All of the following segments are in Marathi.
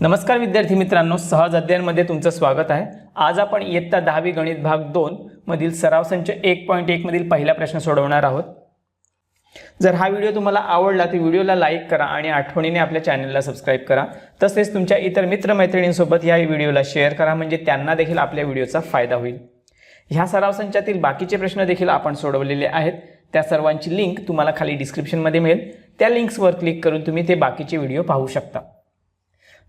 नमस्कार विद्यार्थी मित्रांनो सहज अध्ययनमध्ये तुमचं स्वागत आहे. आज आपण इयत्ता दहावी गणित भाग दोन मधील सराव संच एक पॉईंट एकमधील पहिला प्रश्न सोडवणार आहोत. जर हा व्हिडिओ तुम्हाला आवडला तर व्हिडिओला लाईक करा आणि आठवणीने आपल्या चॅनलला सबस्क्राईब करा. तसेच तुमच्या इतर मित्रमैत्रिणींसोबत या व्हिडिओला शेअर करा म्हणजे त्यांना देखील आपल्या व्हिडिओचा फायदा होईल. ह्या सराव संचातील बाकीचे प्रश्न देखील आपण सोडवलेले आहेत. त्या सर्वांची लिंक तुम्हाला खाली डिस्क्रिप्शनमध्ये मिळेल. त्या लिंक्सवर क्लिक करून तुम्ही ते बाकीचे व्हिडिओ पाहू शकता.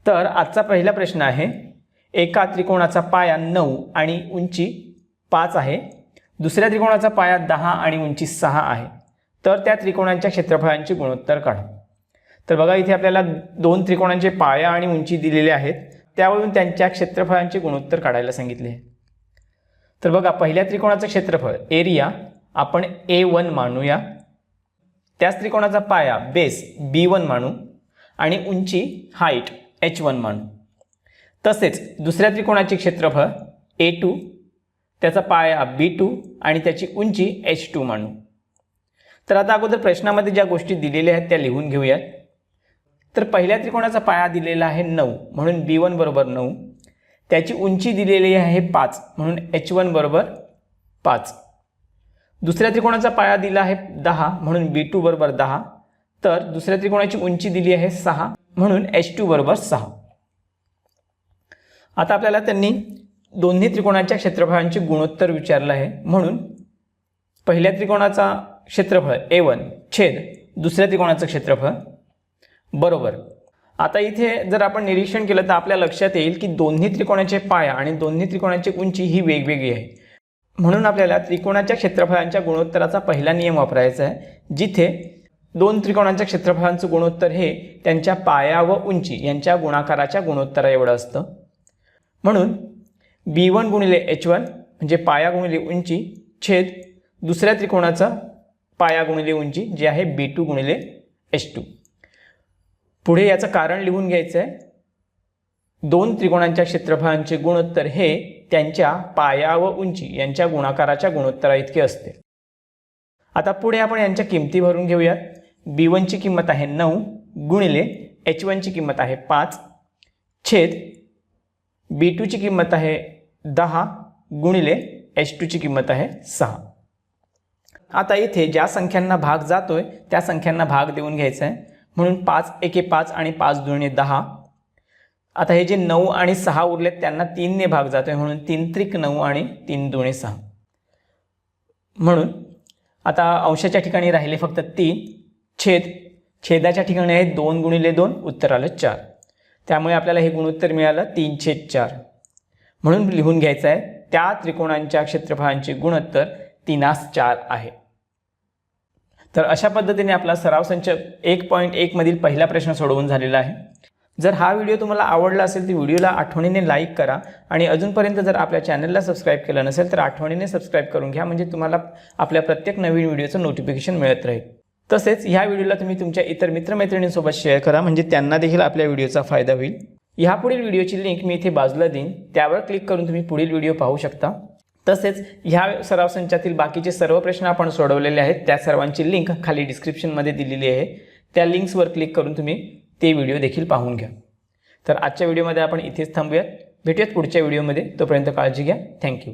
तर आजचा पहिला प्रश्न आहे एका त्रिकोणाचा पाया नऊ आणि उंची पाच आहे. दुसऱ्या त्रिकोणाचा पाया दहा आणि उंची सहा आहे. तर त्या त्रिकोणांच्या क्षेत्रफळांची गुणोत्तर काढा. तर बघा इथे आपल्याला दोन त्रिकोणांचे पाया आणि उंची दिलेले आहेत. त्यावरून त्यांच्या क्षेत्रफळांचे गुणोत्तर काढायला सांगितले. आहे तर बघा पहिल्या त्रिकोणाचं क्षेत्रफळ एरिया आपण ए वन मानूया. त्याच त्रिकोणाचा पाया बेस बी वन मानू. आणि उंची हाईट एच वन मानू तसेच दुसऱ्या त्रिकोणाचे क्षेत्रफळ ए टू त्याचा पाया बी टू आणि त्याची उंची एच टू म्हणू तर आता अगोदर प्रश्नामध्ये ज्या गोष्टी दिलेल्या आहेत त्या लिहून घेऊयात. तर पहिल्या त्रिकोणाचा पाया दिलेला आहे नऊ म्हणून बी वन बरोबर नऊ. त्याची उंची दिलेली आहे पाच म्हणून एच वन बरोबर पाच. दुसऱ्या त्रिकोणाचा पाया दिला आहे दहा म्हणून बी टू बरोबर दहा. तर दुसऱ्या त्रिकोणाची उंची दिली आहे सहा. म्हणून एच टू बरोबर सहा. आता आपल्याला त्यांनी दोन्ही त्रिकोणाच्या क्षेत्रफळांचे गुणोत्तर विचारलं आहे. म्हणून पहिल्या त्रिकोणाचा क्षेत्रफळ ए वन छेद दुसऱ्या त्रिकोणाचं क्षेत्रफळ बरोबर. आता इथे जर आपण निरीक्षण केलं तर आपल्या लक्षात येईल की दोन्ही त्रिकोणाचे पाया आणि दोन्ही त्रिकोणाची उंची ही वेगवेगळी आहे. म्हणून आपल्याला त्रिकोणाच्या क्षेत्रफळांच्या गुणोत्तराचा पहिला नियम वापरायचा आहे जिथे दोन त्रिकोणांच्या क्षेत्रफळांचं गुणोत्तर हे त्यांच्या पाया व उंची यांच्या गुणाकाराच्या गुणोत्तरा एवढं असतं. म्हणून बी वन गुणिले एच वन म्हणजे पाया गुणिले उंची छेद दुसऱ्या त्रिकोणाचा पाया गुणिले उंची जे आहे बी टू गुणिले एच टू. पुढे याचं कारण लिहून घ्यायचं आहे दोन त्रिकोणांच्या क्षेत्रफळांचे गुणोत्तर हे त्यांच्या पाया व उंची यांच्या गुणाकाराच्या गुणोत्तरा इतके असते. आता पुढे आपण यांच्या किमती भरून घेऊयात. बी वनची किंमत आहे नऊ गुणिले एच वनची किंमत आहे पाच छेद बी टूची किंमत आहे दहा गुणिले एच टूची किंमत आहे सहा. आता इथे ज्या संख्यांना भाग जातोय त्या संख्यांना भाग देऊन घ्यायचा आहे म्हणून पाच एके पाच आणि पाच दुणे दहा. आता हे जे नऊ आणि सहा उरलेत त्यांना तीनने भाग जातो आहे म्हणून तीन त्रिक नऊ आणि तीन दुणे सहा. म्हणून आता अंशाच्या ठिकाणी राहिले फक्त तीन. छेद छेदाच्या ठिकाणी आहे दोन गुणिले दोन उत्तर आलं चार. त्यामुळे आपल्याला हे गुणोत्तर मिळालं तीन छेद चार. म्हणून लिहून घ्यायचं आहे त्या त्रिकोणांच्या क्षेत्रफळांचे गुणोत्तर तीनास चार आहे. तर अशा पद्धतीने आपला सराव संच एक पॉईंट एकमधील पहिला प्रश्न सोडवून झालेला आहे. जर हा व्हिडिओ तुम्हाला आवडला असेल तर व्हिडिओला आठवणीने लाईक करा आणि अजूनपर्यंत जर आपल्या चॅनलला सबस्क्राईब केलं नसेल तर आठवणीने सबस्क्राईब करून घ्या म्हणजे तुम्हाला आपल्या प्रत्येक नवीन व्हिडिओचं नोटिफिकेशन मिळत राहील. तसेच ह्या व्हिडिओला तुम्ही तुमच्या इतर मित्रमैत्रिणींसोबत शेअर करा म्हणजे त्यांना देखील आपल्या व्हिडिओचा फायदा होईल. ह्यापुढील व्हिडिओची लिंक मी इथे बाजूला देईन. त्यावर क्लिक करून तुम्ही पुढील व्हिडिओ पाहू शकता. तसेच ह्या सराव संचातील बाकीचे सर्व प्रश्न आपण सोडवलेले आहेत. त्या सर्वांची लिंक खाली डिस्क्रिप्शनमध्ये दिलेली आहे. त्या लिंक्सवर क्लिक करून तुम्ही ते व्हिडिओ देखील पाहून घ्या. तर आजच्या व्हिडिओमध्ये आपण इथेच थांबूयात. भेटूयात पुढच्या व्हिडिओमध्ये. तोपर्यंत काळजी घ्या. थँक्यू